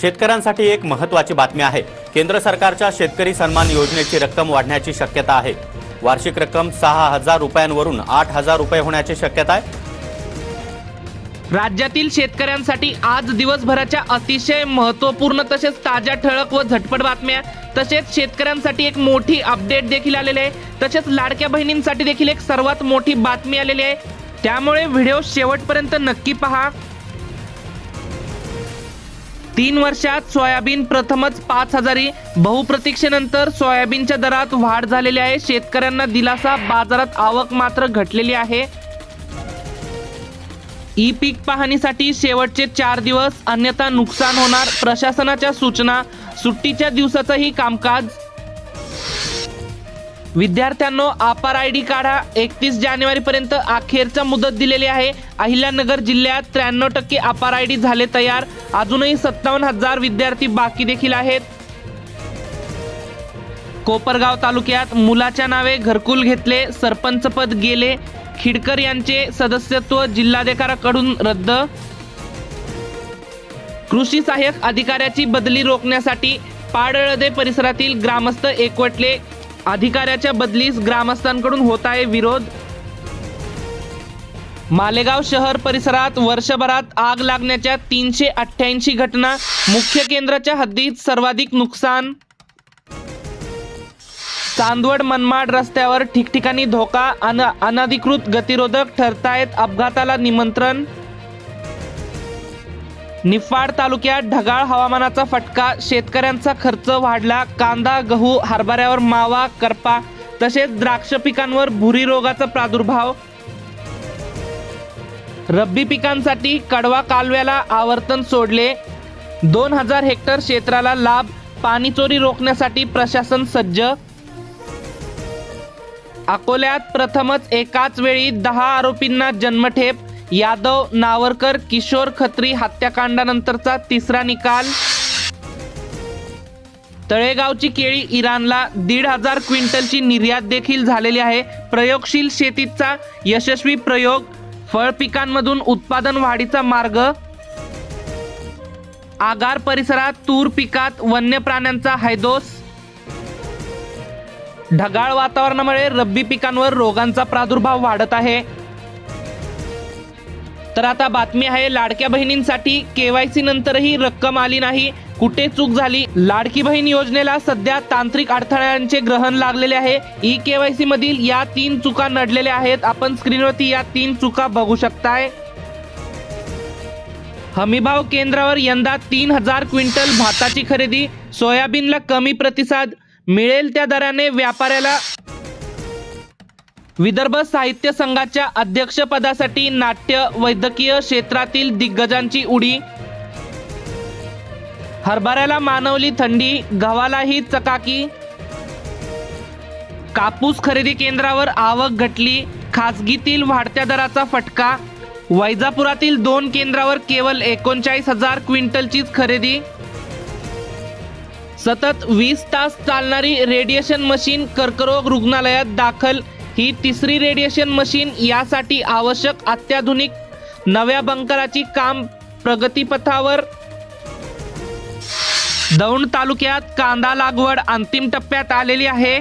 शेतकऱ्यांसाठी एक महत्त्वाची बातमी आहे. केंद्र सरकारच्या शेतकरी सन्मान योजनेची रक्कम वाढण्याची शक्यता आहे. वार्षिक रक्कम सहा हजार रुपयांवरून आठ हजार रुपये होण्याची शक्यता आहे. राज्यातील शेतकऱ्यांसाठी आज दिवसभराच्या अतिशय महत्त्वपूर्ण तसेच ताज्या ठळक व झटपट बातम्या तसेच शेतकऱ्यांसाठी एक मोठी अपडेट देखील आलेली आहे. तसेच लाडक्या बहिणींसाठी देखील एक सर्वात मोठी बातमी आलेली आहे. त्यामुळे व्हिडिओ शेवटपर्यंत नक्की पहा. तीन वर्षात सोयाबीन प्रथमच पाच हजारी. बहुप्रतीक्षेनंतर सोयाबीनच्या दरात वाढ झालेली आहे. शेतकऱ्यांना दिलासा बाजारात आवक मात्र घटलेली आहे. ई पीक पाहणीसाठी शेवटचे चार दिवस अन्यथा नुकसान होणार प्रशासनाच्या सूचना. सुट्टीच्या दिवसाचंही कामकाज विद्यार्थ्यांनो अपार आय डी काढा. एकतीस जानेवारी पर्यंत अखेरचा मुदत दिलेली आहे. अहिल्यानगर जिल्ह्यात त्र्याण्णव टक्के अपार आय डी झाले तयार. अजूनही सत्तावन्न हजार विद्यार्थी बाकी देखील आहेत. कोपरगाव तालुक्यात मुलाच्या नावे घरकुल घेतले. सरपंच पद गेले. खिडकर यांचे सदस्यत्व जिल्हाधिकाऱ्याकडून रद्द. कृषी सहाय्यक अधिकाऱ्याची बदली रोखण्यासाठी पाडळदे परिसरातील ग्रामस्थ एकवटले. अधिकाऱ्याच्या बदलीस ग्रामस्थांकडून होत आहे विरोध. मालेगाव शहर परिसरात वर्षभरात आग लागण्याच्या तीनशे अठ्ठ्याऐंशी घटना मुख्य केंद्राच्या हद्दीत सर्वाधिक नुकसान. चांदवड मनमाड रस्त्यावर ठिकठिकाणी धोका अन अनधिकृत गतिरोधक ठरतायत अपघाताला निमंत्रण. निफाड तालुक्यात ढगाळ हवामानाचा फटका शेतकऱ्यांचा खर्च वाढला कांदा गहू हरभऱ्यावर मावा करपा तसेच द्राक्ष पिकांवर भुरी रोगाचा प्रादुर्भाव. रब्बी पिकांसाठी कडवा कालव्याला आवर्तन सोडले. दोन हजार हेक्टर क्षेत्राला लाभ पाणी चोरी रोखण्यासाठी प्रशासन सज्ज. अकोल्यात प्रथमच एकाच वेळी दहा आरोपींना जन्मठेप यादव नावरकर किशोर खत्री हत्याकांडानंतरचा तिसरा निकाल. तळेगावची केळी इराणला दीड हजार क्विंटलची निर्यात देखील झालेली आहे. प्रयोगशील शेतीचा यशस्वी प्रयोग फळ पिकांमधून उत्पादन वाढीचा मार्ग. आगार परिसरात तूर पिकात वन्य प्राण्यांचा हैदोस. ढगाळ वातावरणामुळे रब्बी पिकांवर रोगांचा प्रादुर्भाव वाढत आहे. तर आता बातमी आहे लाडक्या बहिणींसाठी केवायसी नंतरही रक्कम आली नाही. कुठे चूक झाली? लाडकी बहीण योजनेला सध्या तांत्रिक अडथळ्यांचे ग्रहण लागलेले आहे. ई केवायसी मधील या तीन चुका नडलेल्या आहेत. आपण स्क्रीनवरती या तीन चुका बघू शकताय. हमीभाव केंद्रावर यंदा तीन हजार क्विंटल भाताची खरेदी. सोयाबीनला कमी प्रतिसाद. मिळेल त्या दराने व्यापाऱ्याला विदर्भ साहित्य संघाच्या अध्यक्षपदासाठी नाट्य वैद्यकीय क्षेत्रातील दिग्गजांची उडी. हरभऱ्याला मानवली थंडी गव्हालाही चकाकी. कापूस खरेदी केंद्रावर आवक घटली खासगीतील वाढत्या दराचा फटका. वैजापुरातील दोन केंद्रावर केवळ एकोणचाळीस हजार क्विंटलचीच खरेदी. सतत वीस तास चालणारी रेडिएशन मशीन कर्करोग रुग्णालयात दाखल ही तिसरी रेडिएशन मशीन यासाठी आवश्यक अत्याधुनिक नव्या बंकराची काम प्रगतीपथावर. दौंड तालुक्यात कांदा लागवड अंतिम टप्प्यात आलेली आहे.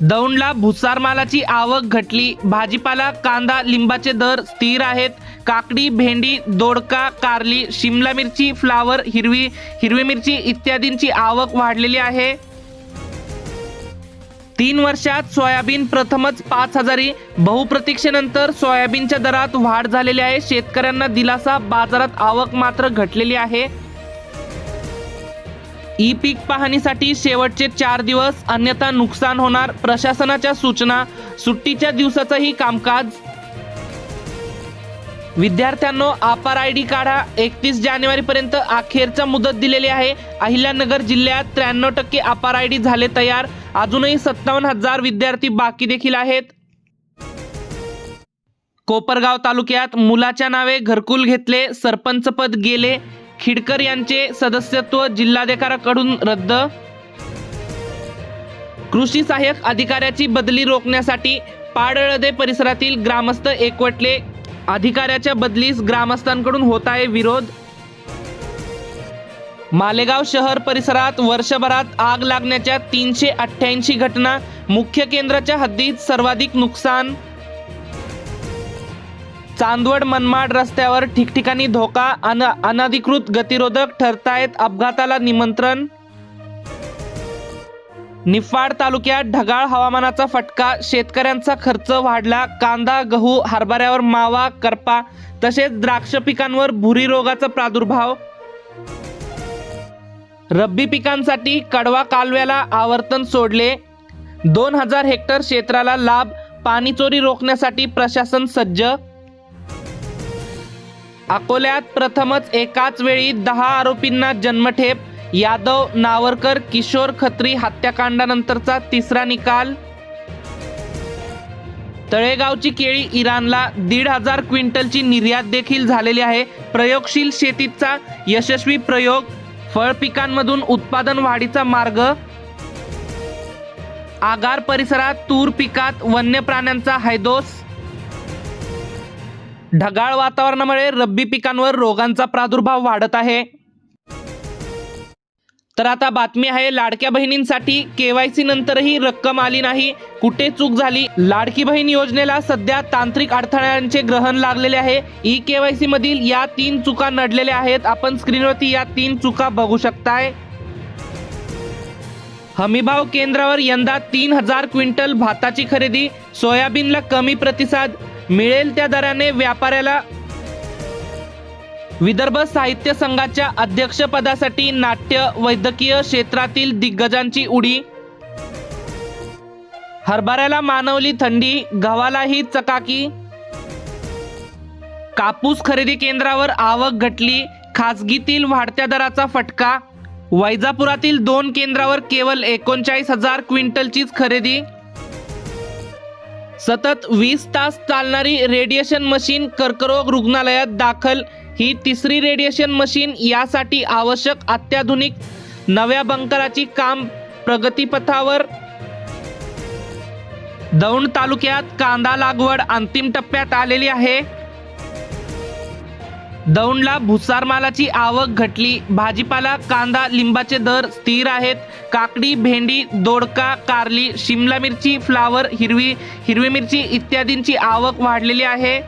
दौंडला भुसार मालाची आवक घटली. भाजीपाला कांदा लिंबाचे दर स्थिर आहेत. काकडी भेंडी दोडका कारली शिमला मिरची फ्लावर हिरवी हिरवी मिरची इत्यादींची आवक वाढलेली आहे. तीन वर्षात सोयाबीन प्रथमच पाच हजारी बहुप्रतीक्षेनंतर सोयाबीनच्या दरात वाढ झालेली आहे. शेतकऱ्यांना दिलासा बाजारात आवक मात्र घटलेली आहे. ई पीक पाहणीसाठी शेवटचे चार दिवस अन्यथा नुकसान होणार प्रशासनाच्या सूचना. सुट्टीच्या दिवसाचंही कामकाज विद्यार्थ्यांनो आपार आय डी काढा. एकतीस जानेवारी पर्यंत अखेरचा मुदत दिलेली आहे. अहिल्यानगर जिल्ह्यात त्र्याण्णव टक्के अपार आय डी झाले तयार. अजूनही सत्तावन्न हजार विद्यार्थी बाकी देखील आहेत. कोपरगाव तालुक्यात मुलाच्या नावे घरकुल घेतले. सरपंच पद गेले. खिडकर यांचे सदस्यत्व जिल्हाधिकाऱ्याकडून रद्द. कृषी सहाय्यक अधिकाऱ्याची बदली रोखण्यासाठी पाडळदे परिसरातील ग्रामस्थ एकवटले. अधिकाऱ्याच्या बदलीस ग्रामस्थांकडून होत आहे विरोध. मालेगाव शहर परिसरात वर्षभरात आग लागण्याच्या तीनशे अठ्ठ्याऐंशी घटना मुख्य केंद्राच्या हद्दीत सर्वाधिक नुकसान. चांदवड मनमाड रस्त्यावर ठिकठिकाणी धोका अन अनधिकृत गतिरोधक ठरतायत अपघाताला निमंत्रण. निफाड तालुक्यात ढगाळ हवामानाचा फटका शेतकऱ्यांचा खर्च वाढला कांदा गहू हरभऱ्यावर मावा करपा तसेच द्राक्ष पिकांवर भुरी रोगाचा प्रादुर्भाव. रब्बी पिकांसाठी कडवा कालव्याला आवर्तन सोडले. दोन हजार हेक्टर क्षेत्राला लाभ पाणीचोरी रोखण्यासाठी प्रशासन सज्ज. अकोल्यात प्रथमच एकाच वेळी दहा आरोपींना जन्मठेप यादव नावरकर किशोर खत्री हत्याकांडानंतरचा तिसरा निकाल. तळेगावची केळी इराणला दीड हजार क्विंटलची निर्यात देखील झालेली आहे. प्रयोगशील शेतीचा यशस्वी प्रयोग फळ पिकांमधून उत्पादन वाढीचा मार्ग. आगार परिसरात तूर पिकात वन्य प्राण्यांचा हैदोस. ढगाळ वातावरणामुळे रब्बी पिकांवर रोगांचा प्रादुर्भाव वाढत आहे. तर आता बातमी आहे लाडक्या बहिणींसाठी केवायसी नंतरही रक्कम आली नाही. कुठे चूक झाली? लाडकी बहीण योजनेला सध्या तांत्रिक अडथळ्यांचे ग्रहण लागलेले आहे. ई केवायसी मधील या तीन चुका नडलेल्या आहेत. आपण स्क्रीनवरती या तीन चुका बघू शकताय. हमीभाव केंद्रावर यंदा तीन हजार क्विंटल भाताची खरेदी. सोयाबीनला कमी प्रतिसाद. मिळेल त्या दराने व्यापाऱ्याला विदर्भ साहित्य संघाच्या अध्यक्षपदासाठी नाट्य वैद्यकीय क्षेत्रातील दिग्गजांची उडी. हरभऱ्याला मानवली थंडी गव्हालाही चकाकी. कापूस खरेदी केंद्रावर आवक घटली खासगीतील वाढत्या दराचा फटका. वैजापुरातील दोन केंद्रावर केवळ एकोणचाळीस हजार क्विंटलचीच खरेदी. सतत वीस तास चालणारी रेडिएशन मशीन कर्करोग रुग्णालयात दाखल ही तिसरी रेडिएशन मशीन यासाठी आवश्यक अत्याधुनिक नव्या बंकराची काम प्रगतीपथावर. दौंड तालुक्यात कांदा लागवड अंतिम टप्प्यात आलेली आहे. दौंडला भुसार मालाची आवक घटली. भाजीपाला कांदा लिंबाचे दर स्थिर आहेत. काकडी भेंडी दोडका कारली शिमला मिरची फ्लावर हिरवी हिरवी मिरची इत्यादींची आवक वाढलेली आहे.